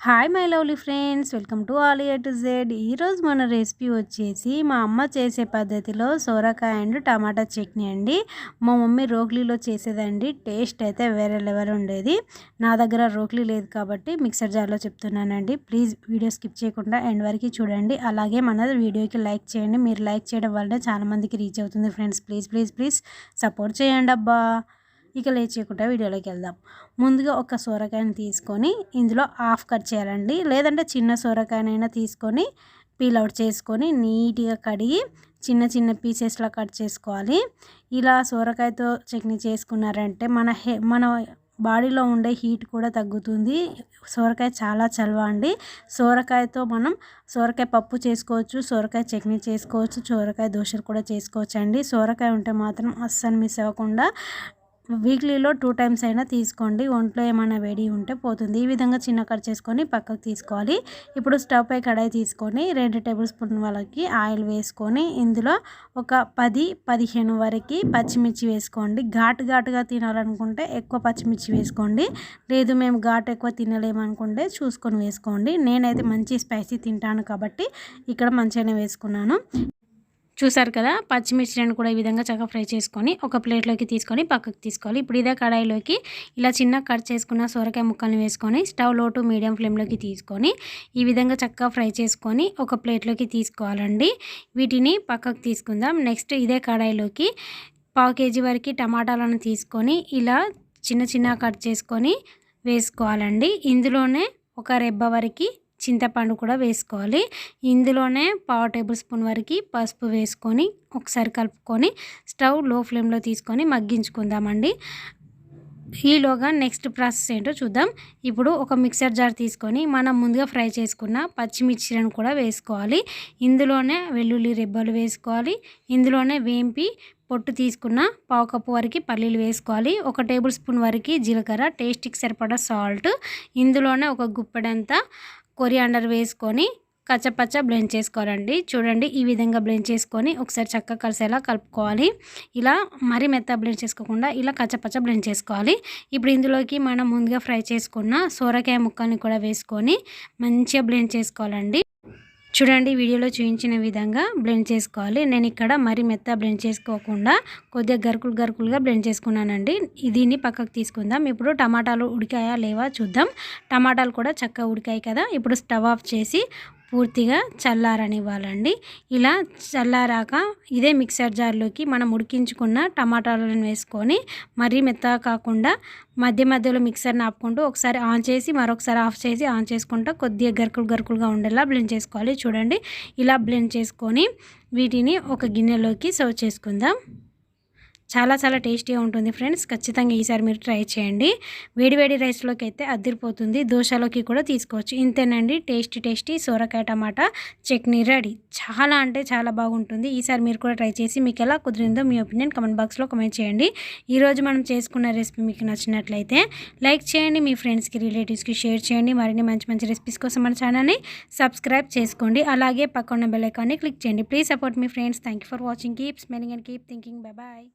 Hi my lovely friends welcome to all A to Z ఈరోజు మన recipe వచ్చేసి మా అమ్మ చేసే పద్ధతిలో సోరకాయ అండ్ టమాటా చట్నీ అండి. మా మమ్మీ రోక్లీలో చేసేదండి. టేస్ట్ అయితే వేరే లెవెల్ ఉండేది. నా దగ్గర రోక్లీ లేదు కాబట్టి మిక్సర్ జార్లో చెప్తున్నానండి. ప్లీజ్ వీడియో స్కిప్ చేయకుండా ఎండ్ వరకు చూడండి. అలాగే మన వీడియోకి లైక్ చేయండి. మీరు లైక్ చేయడం వల్ల చాలామందికి రీచ్ అవుతుంది friends please please please support చేయండి అబ్బా. ఇక లేచేయకుండా వీడియోలోకి వెళ్దాం. ముందుగా ఒక సొరకాయని తీసుకొని ఇందులో హాఫ్ కట్ చేయాలండి. లేదంటే చిన్న సొరకాయనైనా తీసుకొని పీల్ అవుట్ చేసుకొని నీట్గా కడిగి చిన్న చిన్న పీసెస్లో కట్ చేసుకోవాలి. ఇలా సొరకాయతో చట్నీ చేసుకున్నారంటే మన హె మన బాడీలో ఉండే హీట్ కూడా తగ్గుతుంది. సోరకాయ చాలా చలవ అండి. సోరకాయతో మనం సోరకాయ పప్పు చేసుకోవచ్చు సోరకాయ చట్నీ చేసుకోవచ్చు సోరకాయ దోశలు కూడా చేసుకోవచ్చు అండి సోరకాయ ఉంటే మాత్రం అస్సలు మిస్ అవ్వకుండా వీక్లీలో టూ టైమ్స్ అయినా తీసుకోండి. ఒంట్లో ఏమైనా వేడి ఉంటే పోతుంది. ఈ విధంగా చిన్న కట్ చేసుకొని పక్కకు తీసుకోవాలి. ఇప్పుడు స్టవ్ పై కడాయి తీసుకొని రెండు టేబుల్ స్పూన్ వాళ్ళకి ఆయిల్ వేసుకొని ఇందులో ఒక పది పదిహేను వరకు పచ్చిమిర్చి వేసుకోండి. ఘాటు ఘాటుగా తినాలనుకుంటే ఎక్కువ పచ్చిమిర్చి వేసుకోండి. లేదు మేము ఘాటు ఎక్కువ తినలేమనుకుంటే చూసుకొని వేసుకోండి. నేనైతే మంచి స్పైసీ తింటాను కాబట్టి ఇక్కడ మంచిగానే వేసుకున్నాను. చూసారు కదా? పచ్చిమిర్చిని కూడా ఈ విధంగా చక్కగా ఫ్రై చేసుకొని ఒక ప్లేట్లోకి తీసుకొని పక్కకు తీసుకోవాలి. ఇప్పుడు ఇదే కడాయిలోకి ఇలా చిన్న కట్ చేసుకున్న సొరకాయ ముక్కల్ని వేసుకొని స్టవ్లో టు మీడియం ఫ్లేమ్లోకి తీసుకొని ఈ విధంగా చక్కగా ఫ్రై చేసుకొని ఒక ప్లేట్లోకి తీసుకోవాలండి. వీటిని పక్కకు తీసుకుందాం. నెక్స్ట్ ఇదే కడాయిలోకి పావు కేజీ వరకు టమాటాలను తీసుకొని ఇలా చిన్న చిన్న కట్ చేసుకొని వేసుకోవాలండి. ఇందులోనే ఒక రెబ్బ వరకు చింతపండు కూడా వేసుకోవాలి. ఇందులోనే పావు టేబుల్ స్పూన్ వరకు పసుపు వేసుకొని ఒకసారి కలుపుకొని స్టవ్లో ఫ్లేమ్లో తీసుకొని మగ్గించుకుందామండి. ఈలోగా నెక్స్ట్ ప్రాసెస్ ఏంటో చూద్దాం. ఇప్పుడు ఒక మిక్సర్ జార్ తీసుకొని మనం ముందుగా ఫ్రై చేసుకున్న పచ్చిమిర్చిలను కూడా వేసుకోవాలి. ఇందులోనే వెల్లుల్లి రెబ్బలు వేసుకోవాలి. ఇందులోనే వేంపి పొట్టు తీసుకున్న పావు కప్పు వరకు పల్లీలు వేసుకోవాలి. ఒక టేబుల్ స్పూన్ వరకు జీలకర్ర టేస్ట్కి సరిపడా సాల్ట్. ఇందులోనే ఒక గుప్పెడంతా కొరియాండర్ వేసుకొని కచ్చపచ్చ బ్లెండ్ చేసుకోవాలండి చూడండి ఈ విధంగా బ్లెండ్ చేసుకొని ఒకసారి చక్కగా కలిసేలా కలుపుకోవాలి. ఇలా మరీ మెత్త బ్లెండ్ చేసుకోకుండా ఇలా కచ్చపచ్చ బ్లెండ్ చేసుకోవాలి. ఇప్పుడు ఇందులోకి మనం ముందుగా ఫ్రై చేసుకున్న సోరకాయ ముక్కల్ని కూడా వేసుకొని మంచిగా బ్లెండ్ చేసుకోవాలండి. చూడండి వీడియోలో చూపించిన విధంగా బ్లెండ్ చేసుకోవాలి. నేను ఇక్కడ మరి మెత్త బ్లెండ్ చేసుకోకుండా కొద్దిగా గరుకులు గరుకులుగా బ్లెండ్ చేసుకున్నానండి. దీన్ని పక్కకు తీసుకుందాం. ఇప్పుడు టమాటాలు ఉడికాయా లేవా చూద్దాం. టమాటాలు కూడా చక్కగా ఉడికాయి కదా. ఇప్పుడు స్టవ్ ఆఫ్ చేసి పూర్తిగా చల్లారనివ్వాలండి. ఇలా చల్లారాక ఇదే మిక్సర్ జార్లోకి మనం ఉడికించుకున్న టమాటాలను వేసుకొని మరీ మెత్తగా కాకుండా మధ్య మధ్యలో మిక్సర్ని ఆపుకుంటూ ఒకసారి ఆన్ చేసి మరొకసారి ఆఫ్ చేసి ఆన్ చేసుకుంటూ కొద్దిగా గరుకులు గరుకులుగా ఉండేలా బ్లెండ్ చేసుకోవాలి. చూడండి ఇలా బ్లెండ్ చేసుకొని వీటిని ఒక గిన్నెలోకి సర్వ్ చేసుకుందాం. చాలా చాలా టేస్టీగా ఉంటుంది ఫ్రెండ్స్. ఖచ్చితంగా ఈసారి మీరు ట్రై చేయండి. వేడివేడి రైస్లోకి అయితే అద్దరిపోతుంది దోశలోకి కూడా తీసుకోవచ్చు. ఇంతేనండి. టేస్టీ టేస్టీ సోరకాయ టమాటా చట్నీ రెడీ. చాలా అంటే చాలా బాగుంటుంది. ఈసారి మీరు కూడా ట్రై చేసి మీకు ఎలా కుదిరిందో మీ ఒపీనియన్ కమెంట్ బాక్స్లో కమెంట్ చేయండి. ఈరోజు మనం చేసుకున్న రెసిపీ మీకు నచ్చినట్లయితే లైక్ చేయండి మీ ఫ్రెండ్స్కి రిలేటివ్స్కి షేర్ చేయండి. మరిన్ని మంచి మంచి రెసిపీస్ కోసం మన ఛానల్ని సబ్స్క్రైబ్ చేసుకోండి. అలాగే పక్కన బెల్ ఐకాన్ని క్లిక్ చేయండి. Please support me friends. Thank for watching. Keep smiling and keep thinking. Bye bye.